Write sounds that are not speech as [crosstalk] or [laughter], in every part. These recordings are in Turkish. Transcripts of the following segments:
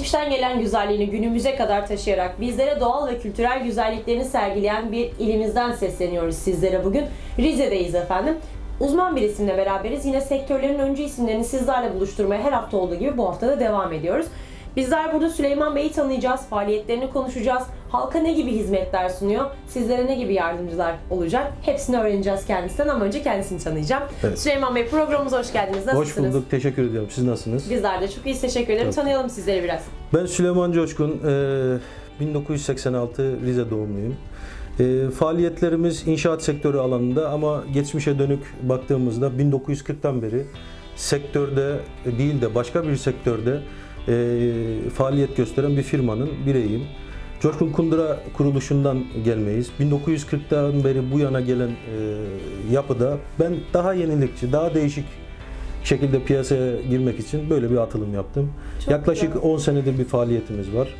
Geçmişten gelen güzelliğini günümüze kadar taşıyarak bizlere doğal ve kültürel güzelliklerini sergileyen bir ilimizden sesleniyoruz sizlere bugün. Rize'deyiz efendim. Uzman bir isimle beraberiz. Yine sektörlerin öncü isimlerini sizlerle buluşturmaya her hafta olduğu gibi bu hafta da devam ediyoruz. Bizler burada Süleyman Bey'i tanıyacağız, faaliyetlerini konuşacağız. Halka ne gibi hizmetler sunuyor, sizlere ne gibi yardımcılar olacak hepsini öğreneceğiz kendisinden ama önce kendisini tanıyacağım. Evet. Süleyman Bey programımıza hoş geldiniz. Nasılsınız? Hoş bulduk, teşekkür ediyorum. Siz nasılsınız? Bizler de çok iyi teşekkür ederim. Çok. Tanıyalım sizleri biraz. Ben Süleyman Coşkun, e, 1986 Rize doğumluyum. E, faaliyetlerimiz inşaat sektörü alanında ama geçmişe dönük baktığımızda 1940'tan beri sektörde değil de başka bir sektörde e, faaliyet gösteren bir firmanın bireyiyim. Coşkun Kundura kuruluşundan gelmeyiz. 1940'tan beri bu yana gelen e, yapıda ben daha yenilikçi, daha değişik şekilde piyasaya girmek için böyle bir atılım yaptım. Çok Yaklaşık güzel. 10 senedir bir faaliyetimiz var.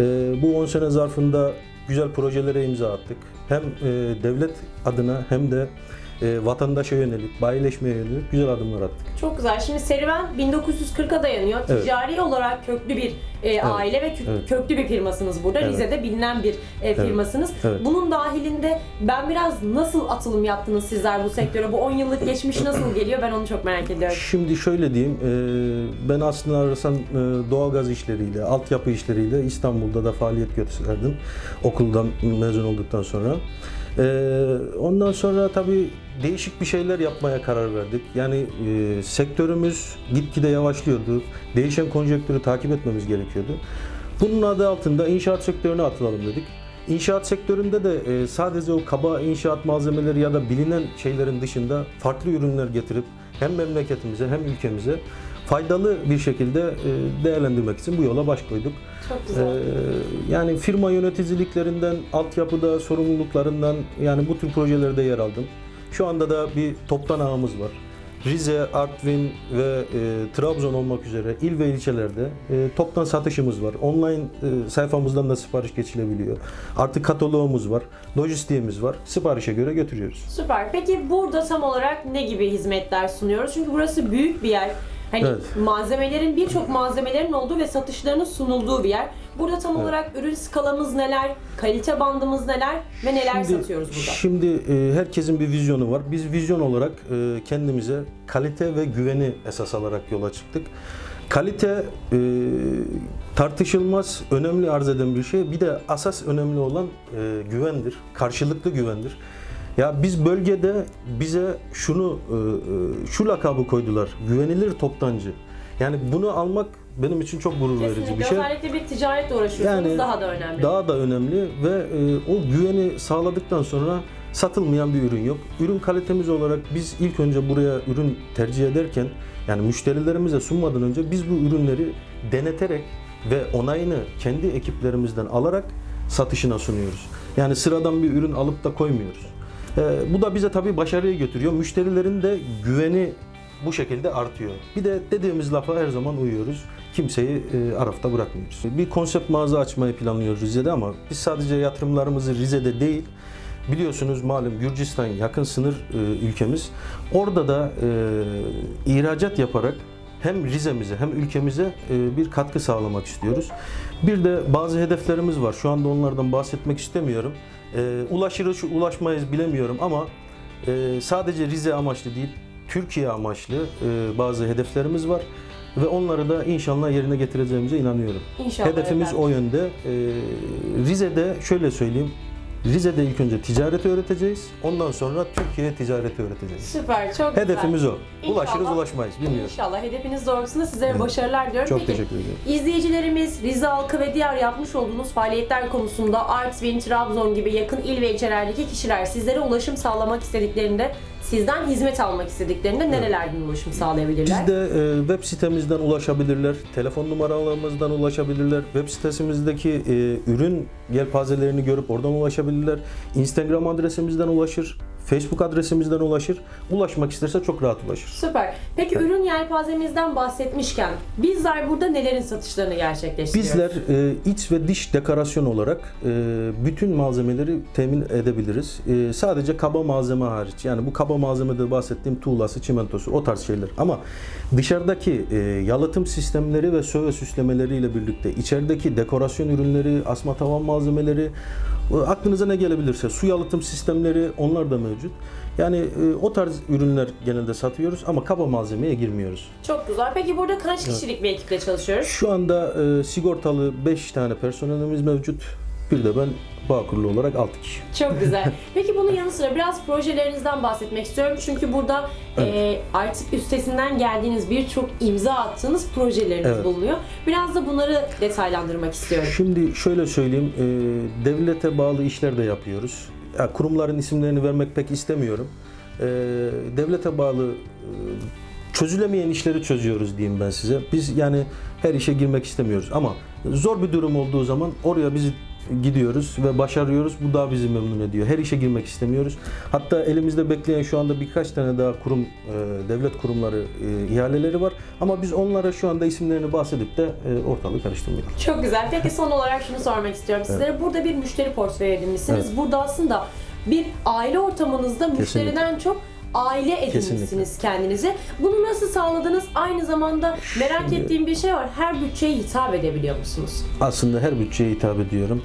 Ee, bu 10 sene zarfında güzel projelere imza attık. Hem e, devlet adına hem de e, vatandaşa yönelik, bayileşmeye yönelik güzel adımlar attık. Çok güzel. Şimdi serüven 1940'a dayanıyor. Evet. Ticari olarak köklü bir e, aile ve kö- Evet. köklü bir firmasınız burada. Evet. Rize'de bilinen bir e, firmasınız. Evet. Bunun dahilinde ben biraz nasıl atılım yaptınız sizler bu sektöre? Bu 10 yıllık geçmiş nasıl geliyor? Ben onu çok merak ediyorum. Şimdi şöyle diyeyim, e, ben aslında arasam e, doğalgaz işleriyle, altyapı işleriyle İstanbul'da da faaliyet gösterdim okuldan mezun olduktan sonra. E, ondan sonra tabii değişik bir şeyler yapmaya karar verdik. Yani e, sektörümüz gitgide yavaşlıyordu. Değişen konjonktürü takip etmemiz gerekiyordu. Bunun adı altında inşaat sektörüne atılalım dedik. İnşaat sektöründe de e, sadece o kaba inşaat malzemeleri ya da bilinen şeylerin dışında farklı ürünler getirip hem memleketimize hem ülkemize faydalı bir şekilde e, değerlendirmek için bu yola baş koyduk. Çok E, güzel. yani firma yöneticiliklerinden, altyapıda sorumluluklarından yani bu tür projelerde yer aldım. Şu anda da bir toptan ağımız var. Rize, Artvin ve e, Trabzon olmak üzere il ve ilçelerde e, toptan satışımız var. Online e, sayfamızdan da sipariş geçilebiliyor. Artık kataloğumuz var, lojistiğimiz var. Siparişe göre götürüyoruz. Süper. Peki burada tam olarak ne gibi hizmetler sunuyoruz? Çünkü burası büyük bir yer. Hani Evet. malzemelerin birçok malzemelerin olduğu ve satışlarının sunulduğu bir yer. Burada tam olarak ürün skalamız neler, kalite bandımız neler ve neler satıyoruz burada? Şimdi e, herkesin bir vizyonu var. Biz vizyon olarak e, kendimize kalite ve güveni esas alarak yola çıktık. Kalite e, tartışılmaz, önemli arz eden bir şey. Bir de asas önemli olan e, güvendir, karşılıklı güvendir. Ya biz bölgede bize şunu, e, e, şu lakabı koydular, güvenilir toptancı. Yani bunu almak benim için çok gurur verici bir Kesinlikle. şey. Özellikle bir ticaretle uğraşıyorsanız Yani daha da önemli. Daha da önemli ve e, o güveni sağladıktan sonra satılmayan bir ürün yok. Ürün kalitemiz olarak biz ilk önce buraya ürün tercih ederken yani müşterilerimize sunmadan önce biz bu ürünleri deneterek ve onayını kendi ekiplerimizden alarak satışına sunuyoruz. Yani sıradan bir ürün alıp da koymuyoruz. E, bu da bize tabii başarıya götürüyor. Müşterilerin de güveni bu şekilde artıyor. Bir de dediğimiz lafa her zaman uyuyoruz. Kimseyi e, arafta bırakmıyoruz. Bir konsept mağaza açmayı planlıyoruz Rize'de ama biz sadece yatırımlarımızı Rize'de değil, biliyorsunuz malum Gürcistan yakın sınır e, ülkemiz. Orada da e, ihracat yaparak hem Rize'mize hem ülkemize e, bir katkı sağlamak istiyoruz. Bir de bazı hedeflerimiz var. Şu anda onlardan bahsetmek istemiyorum. E, ulaşırız, ulaşmayız bilemiyorum ama e, sadece Rize amaçlı değil, Türkiye amaçlı e, bazı hedeflerimiz var ve onları da inşallah yerine getireceğimize inanıyorum. İnşallah Hedefimiz efendim. o yönde. E, Rize'de şöyle söyleyeyim. Rize'de ilk önce ticareti öğreteceğiz. Ondan sonra Türkiye'ye ticareti öğreteceğiz. Süper, çok Hedefimiz güzel. o. Ulaşırız İnşallah. ulaşmayız bilmiyorum. İnşallah hedefiniz doğrultusunda sizlere Evet. başarılar diliyorum. Çok teşekkür ederim. İzleyicilerimiz Rize halkı ve diğer yapmış olduğunuz faaliyetler konusunda Artvin, Trabzon gibi yakın il ve ilçelerdeki kişiler sizlere ulaşım sağlamak istediklerinde, sizden hizmet almak istediklerinde nerelerden ulaşım sağlayabilirler? Biz de e, web sitemizden ulaşabilirler, telefon numaralarımızdan ulaşabilirler, web sitesimizdeki e, ürün yelpazelerini görüp oradan ulaşabilirler, Instagram adresimizden ulaşır, Facebook adresimizden ulaşır. Ulaşmak isterse çok rahat ulaşır. Süper. Peki ürün yelpazemizden bahsetmişken bizler burada nelerin satışlarını gerçekleştiriyoruz? Bizler e, iç ve dış dekorasyon olarak e, bütün malzemeleri temin edebiliriz. E, sadece kaba malzeme hariç. Yani bu kaba malzemede bahsettiğim tuğlası, çimentosu o tarz şeyler. Ama dışarıdaki e, yalıtım sistemleri ve söve süslemeleriyle birlikte içerideki dekorasyon ürünleri, asma tavan malzemeleri, aklınıza ne gelebilirse su yalıtım sistemleri onlar da mevcut. Yani e, o tarz ürünler genelde satıyoruz ama kaba malzemeye girmiyoruz. Çok güzel. Peki burada kaç kişilik bir ekiple çalışıyoruz? Şu anda e, sigortalı 5 tane personelimiz mevcut. Bir de ben Bağkurlu olarak 6 kişi. Çok güzel. [laughs] Peki bunun yanı sıra biraz projelerinizden bahsetmek istiyorum. Çünkü burada e, artık üstesinden geldiğiniz birçok imza attığınız projeleriniz Evet. bulunuyor. Biraz da bunları detaylandırmak istiyorum. Şimdi şöyle söyleyeyim, e, devlete bağlı işler de yapıyoruz. Ya, kurumların isimlerini vermek pek istemiyorum. E, devlete bağlı e, çözülemeyen işleri çözüyoruz diyeyim ben size. Biz yani her işe girmek istemiyoruz ama zor bir durum olduğu zaman oraya biz gidiyoruz ve başarıyoruz. Bu daha bizi memnun ediyor. Her işe girmek istemiyoruz. Hatta elimizde bekleyen şu anda birkaç tane daha kurum, e, devlet kurumları e, ihaleleri var. Ama biz onlara şu anda isimlerini bahsedip de e, ortalığı karıştırmıyoruz. Çok güzel. Peki son olarak şunu sormak istiyorum. Sizlere burada bir müşteri portföyü edinmişsiniz. Evet. Burada aslında bir aile ortamınızda müşteriden çok aile edinmişsiniz Kesinlikle. kendinize. Bunu nasıl sağladınız? Aynı zamanda merak Şimdi- ettiğim bir şey var. Her bütçeye hitap edebiliyor musunuz? aslında her bütçeye hitap ediyorum.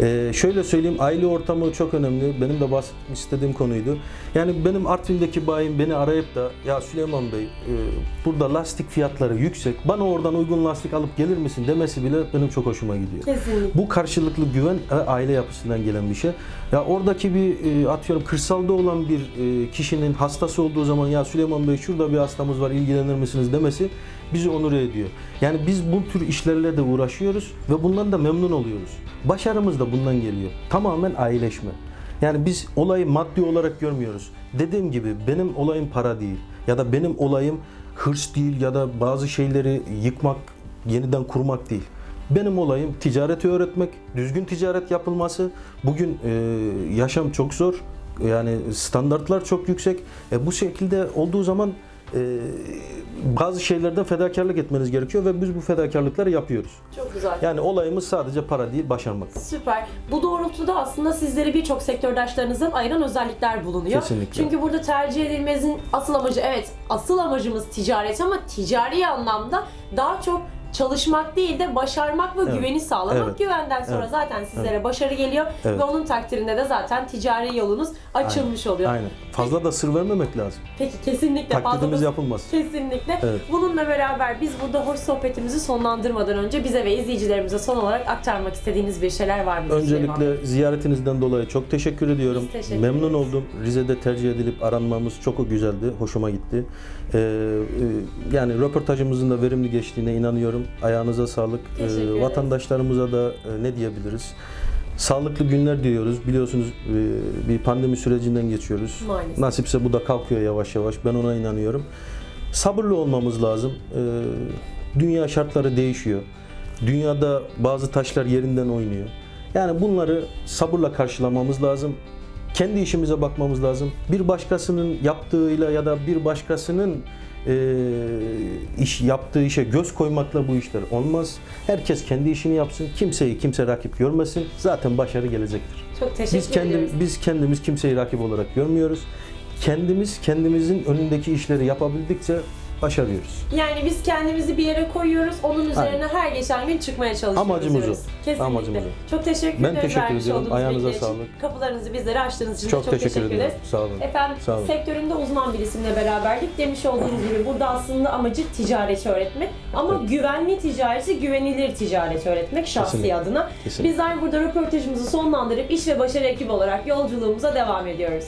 Ee, şöyle söyleyeyim, aile ortamı çok önemli. Benim de bahsetmek istediğim konuydu. Yani benim Artvin'deki bayim beni arayıp da ya Süleyman Bey e, burada lastik fiyatları yüksek, bana oradan uygun lastik alıp gelir misin demesi bile benim çok hoşuma gidiyor. Kesinlikle. Bu karşılıklı güven e, aile yapısından gelen bir şey. Ya oradaki bir e, atıyorum kırsalda olan bir e, kişinin hastası olduğu zaman ya Süleyman Bey şurada bir hastamız var ilgilenir misiniz demesi bizi onur ediyor. Yani biz bu tür işlerle de uğraşıyoruz ve bundan da memnun oluyoruz. Başarımız da bundan geliyor. Tamamen aileleşme. Yani biz olayı maddi olarak görmüyoruz. Dediğim gibi benim olayım para değil ya da benim olayım hırs değil ya da bazı şeyleri yıkmak, yeniden kurmak değil. Benim olayım ticareti öğretmek, düzgün ticaret yapılması. Bugün e, yaşam çok zor. Yani standartlar çok yüksek. E, bu şekilde olduğu zaman e, bazı şeylerden fedakarlık etmeniz gerekiyor ve biz bu fedakarlıkları yapıyoruz. Çok güzel. Yani olayımız sadece para değil, başarmak. Süper. Bu doğrultuda aslında sizleri birçok sektördaşlarınızdan ayıran özellikler bulunuyor. Kesinlikle. Çünkü burada tercih edilmezin asıl amacı evet asıl amacımız ticaret ama ticari anlamda daha çok çalışmak değil de başarmak ve Evet. güveni sağlamak. Evet. Güvenden sonra Evet. zaten sizlere başarı geliyor Evet. ve onun takdirinde de zaten ticari yolunuz açılmış oluyor. Aynen. Fazla da sır vermemek lazım. Peki kesinlikle fazla Taklidimiz da- yapılmaz. Kesinlikle. Evet. Bununla beraber biz burada hoş sohbetimizi sonlandırmadan önce bize ve izleyicilerimize son olarak aktarmak istediğiniz bir şeyler var mı? Öncelikle ziyaretinizden dolayı çok teşekkür ediyorum. Biz teşekkür Memnun ederiz. oldum. Rize'de tercih edilip aranmamız çok güzeldi. Hoşuma gitti. Ee, e, yani röportajımızın da verimli geçtiğine inanıyorum. Ayağınıza sağlık. Ederiz. vatandaşlarımıza da e, ne diyebiliriz? Sağlıklı günler diliyoruz. Biliyorsunuz e, bir pandemi sürecinden geçiyoruz. Maalesef. Nasipse bu da kalkıyor yavaş yavaş. Ben ona inanıyorum. Sabırlı olmamız lazım. Ee, dünya şartları değişiyor. Dünyada bazı taşlar yerinden oynuyor. Yani bunları sabırla karşılamamız lazım. Kendi işimize bakmamız lazım. Bir başkasının yaptığıyla ya da bir başkasının e, iş yaptığı işe göz koymakla bu işler olmaz. Herkes kendi işini yapsın. Kimseyi kimse rakip görmesin. Zaten başarı gelecektir. Çok teşekkür Biz kendi, ediyoruz. biz kendimiz kimseyi rakip olarak görmüyoruz. Kendimiz kendimizin önündeki işleri yapabildikçe başarıyoruz. Yani biz kendimizi bir yere koyuyoruz. Onun üzerine her geçen gün çıkmaya çalışıyoruz. Amacımız o. Kesinlikle. Amacımız Çok teşekkür Ben ederiz teşekkür ediyorum. Ayağınıza sağlık. Kapılarınızı bizlere açtığınız için Çok, çok, teşekkür, teşekkür ederiz. Sağ olun. Efendim Sağ olun. sektöründe uzman bir isimle beraberdik. Demiş olduğunuz gibi burada aslında amacı ticareti öğretmek. Ama Evet. güvenli ticareti, güvenilir ticareti öğretmek şahsi Kesinlikle. adına. Kesinlikle. Bizler burada röportajımızı sonlandırıp iş ve başarı ekibi olarak yolculuğumuza devam ediyoruz.